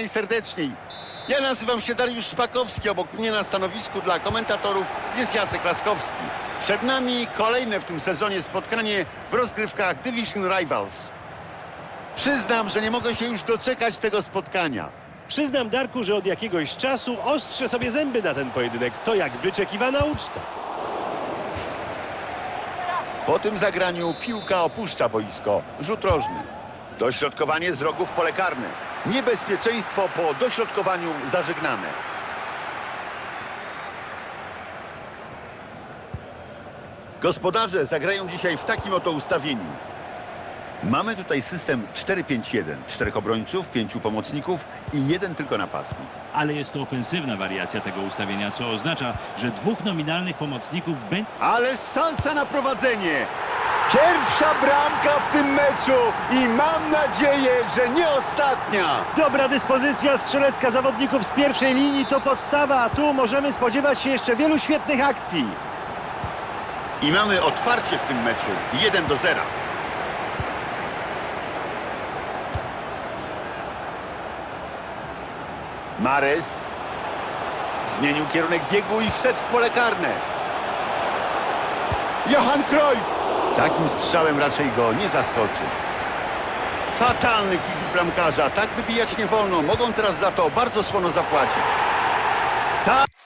najserdeczniej. Ja nazywam się Dariusz Szpakowski, obok mnie na stanowisku dla komentatorów jest Jacek Laskowski. Przed nami kolejne w tym sezonie spotkanie w rozgrywkach Division Rivals. Przyznam, że nie mogę się już doczekać tego spotkania. Przyznam, Darku, że od jakiegoś czasu ostrzę sobie zęby na ten pojedynek. To jak wyczekiwana uczta. Po tym zagraniu piłka opuszcza boisko. Rzut rożny. Dośrodkowanie z rogu w pole karne. Niebezpieczeństwo po dośrodkowaniu zażegnane. Gospodarze zagrają dzisiaj w takim oto ustawieniu. Mamy tutaj system 4-5-1. Czterech obrońców, pięciu pomocników i jeden tylko napastnik. Ale jest to ofensywna wariacja tego ustawienia, co oznacza, że dwóch nominalnych pomocników będzie... Ale szansa na prowadzenie. Pierwsza bramka w tym meczu i mam nadzieję, że nie ostatnia. Dobra dyspozycja strzelecka zawodników z pierwszej linii to podstawa, a tu możemy spodziewać się jeszcze wielu świetnych akcji. I mamy otwarcie w tym meczu. 1 do 0. Mares zmienił kierunek biegu i wszedł w pole karne. Johan Cruyff. Takim strzałem raczej go nie zaskoczy. Fatalny kick z bramkarza. Tak wybijać nie wolno. Mogą teraz za to bardzo słono zapłacić. Tak.